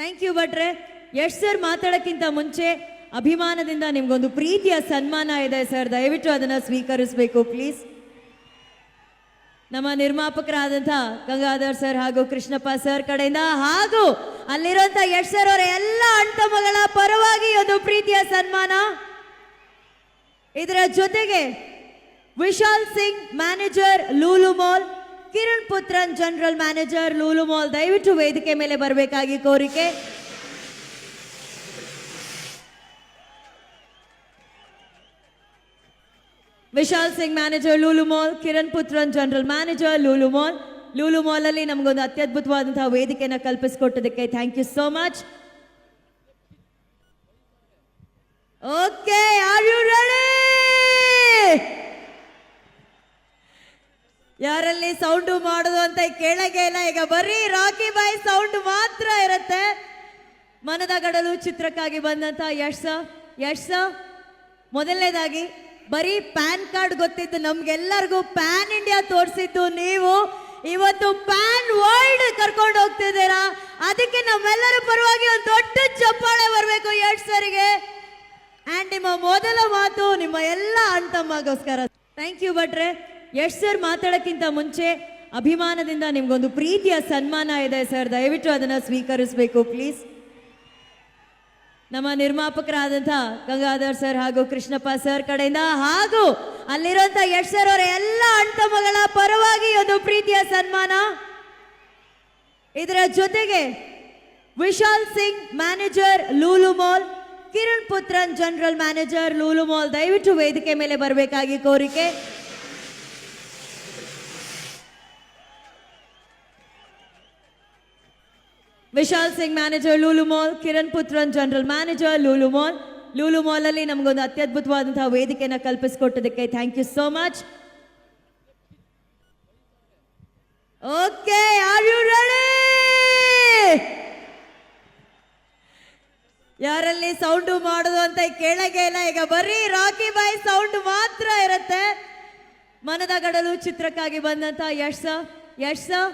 Thank you ಭಟ್ರೆ. Yash sir ಮಾತಾಡೋಕ್ಕಿಂತ ಮುಂಚೆ ಅಭಿಮಾನದಿಂದ ನಿಮ್ಗೊಂದು ಪ್ರೀತಿಯ ಸನ್ಮಾನ ಇದೆ ಸರ್. ದಯವಿಟ್ಟು ಅದನ್ನು ಸ್ವೀಕರಿಸಬೇಕು ಪ್ಲೀಸ್ ನಮ್ಮ ನಿರ್ಮಾಪಕರಾದಂಥ ಗಂಗಾಧರ್ ಸರ್ ಹಾಗೂ ಕೃಷ್ಣಪ್ಪ ಸರ್ ಕಡೆಯಿಂದ ಹಾಗೂ ಅಲ್ಲಿರುವಂತ ಯಶ್ ಸರ್ ಅವರ ಎಲ್ಲ ಅಣ್ತಮ್ಮಗಳ ಪರವಾಗಿ ಒಂದು ಪ್ರೀತಿಯ ಸನ್ಮಾನ. ಇದರ ಜೊತೆಗೆ Vishal Singh manager Lulu mall Kiran Puthran general manager Lulu mall, ದಯವಿಟ್ಟು ವೇದಿಕೆ ಮೇಲೆ ಬರಬೇಕಾಗಿ ಕೋರಿಕೆ. Vishal Singh manager Lulu mall, Kiran Puthran general manager Lulu mall. Lulu mall ಅಲ್ಲಿ ನಮಗೊಂದು ಅತ್ಯದ್ಭುತವಾದಂತಹ ವೇದಿಕೆನ ಕಲ್ಪಿಸಿಕೊಟ್ಟದಕ್ಕೆ thank you so much okay are you ready ಯಾರಲ್ಲಿ ಸೌಂಡು ಮಾಡೋದು ಅಂತ ಕೇಳಗೆ ಇಲ್ಲ. ಈಗ ಬರೀ ರಾಕಿ ಬಾಯ್ ಸೌಂಡ್ ಮಾತ್ರ ಇರುತ್ತೆ. ಮನದ ಗಡಲು ಚಿತ್ರಕ್ಕಾಗಿ ಬಂದಂತ ಯಶ್ ಯಶ್ ಮೊದಲನೇದಾಗಿ ಬರೀ ಪ್ಯಾನ್ ಕಾರ್ಡ್ ಗೊತ್ತಿತ್ತು ನಮ್ಗೆಲ್ಲರಿಗೂ. ಪ್ಯಾನ್ ಇಂಡಿಯಾ ತೋರಿಸಿದ್ದು ನೀವು. ಇವತ್ತು ಪ್ಯಾನ್ ವರ್ಲ್ಡ್ ಕರ್ಕೊಂಡು ಹೋಗ್ತಿದ್ದೀರಾ? ಅದಕ್ಕೆ ನಮ್ಮೆಲ್ಲರ ಪರವಾಗಿ ಒಂದು ದೊಡ್ಡ ಚಪ್ಪಾಳೆ ಬರಬೇಕು ಯಶ್ ಸರ್ಗೆ. ಆ್ಯಂಡ್ ನಿಮ್ಮ ಮೊದಲ ಮಾತು ನಿಮ್ಮ ಎಲ್ಲ ಅಣ್ತಮ್ಮಗೋಸ್ಕರ ಥ್ಯಾಂಕ್ ಯು ಭಟ್ರೆ. ಯಶ್ ಸರ್ ಮಾತಾಡೋಕ್ಕಿಂತ ಮುಂಚೆ ಅಭಿಮಾನದಿಂದ ನಿಮ್ಗೊಂದು ಪ್ರೀತಿಯ ಸನ್ಮಾನ ಇದೆ ಸರ್. ದಯವಿಟ್ಟು ಅದನ್ನ ಸ್ವೀಕರಿಸಬೇಕು, ಪ್ಲೀಸ್. ನಮ್ಮ ನಿರ್ಮಾಪಕರಾದಂಥ ಗಂಗಾಧರ್ ಸರ್ ಹಾಗೂ ಕೃಷ್ಣಪ್ಪ ಸರ್ ಕಡೆಯಿಂದ ಹಾಗೂ ಅಲ್ಲಿರುವಂತ ಯಶ್ ಸರ್ ಅವರ ಎಲ್ಲ ಅಣ್ತಮ್ಮಗಳ ಪರವಾಗಿ ಒಂದು ಪ್ರೀತಿಯ ಸನ್ಮಾನ. ಇದರ ಜೊತೆಗೆ Vishal Singh manager Lulu mall, Kiran Puthran general manager Lulu mall ದಯವಿಟ್ಟು ವೇದಿಕೆ ಮೇಲೆ ಬರಬೇಕಾಗಿ ಕೋರಿಕೆ. Vishal Singh manager Lulu mall, Kiran Puthran general manager Lulu mall. Lulu mall ಅಲ್ಲಿ ನಮಗೊಂದು ಅತ್ಯದ್ಭುತವಾದಂತಹ ವೇದಿಕೆಯನ್ನು ಕಲ್ಪಿಸಿಕೊಟ್ಟದಕ್ಕೆ thank you so much okay are you ready ಯಾರಲ್ಲಿ ಸೌಂಡು ಮಾಡೋದು ಅಂತ ಕೇಳಗೆ ಇಲ್ಲ. ಈಗ ಬರೀ ರಾಕಿ ಬಾಯ್ ಸೌಂಡ್ ಮಾತ್ರ ಇರುತ್ತೆ. ಮನದ ಗಡಲು ಚಿತ್ರಕ್ಕಾಗಿ ಬಂದಂತ ಯಶ್ ಸರ್ ಯಶ್ ಸರ್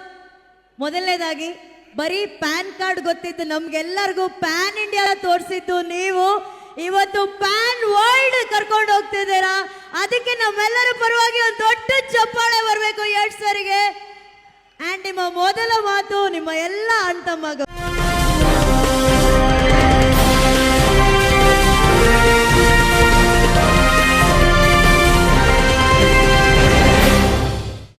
ಮೊದಲನೇದಾಗಿ ಬರೀ ಪ್ಯಾನ್ ಕಾರ್ಡ್ ಗೊತ್ತಿತ್ತು, ನಮ್ಗೆಲ್ಲರಿಗೂ ಪ್ಯಾನ್ ಇಂಡಿಯಾ ತೋರಿಸಿದ್ದು ನೀವು ಇವತ್ತು ಪ್ಯಾನ್ ವರ್ಲ್ಡ್ ಕರ್ಕೊಂಡು ಹೋಗ್ತಿದ್ದೀರಾ? ಅದಕ್ಕೆ ನಮ್ಮೆಲ್ಲರ ಪರವಾಗಿ ಒಂದು ದೊಡ್ಡ ಚಪ್ಪಾಳೆ ಬರಬೇಕು ಎರಡ್ ಸರಿಗೆ. ಆ್ಯಂಡ್ ನಿಮ್ಮ ಮೊದಲ ಮಾತು ನಿಮ್ಮ ಎಲ್ಲ ಅಣ್ತಮ್ಮಗ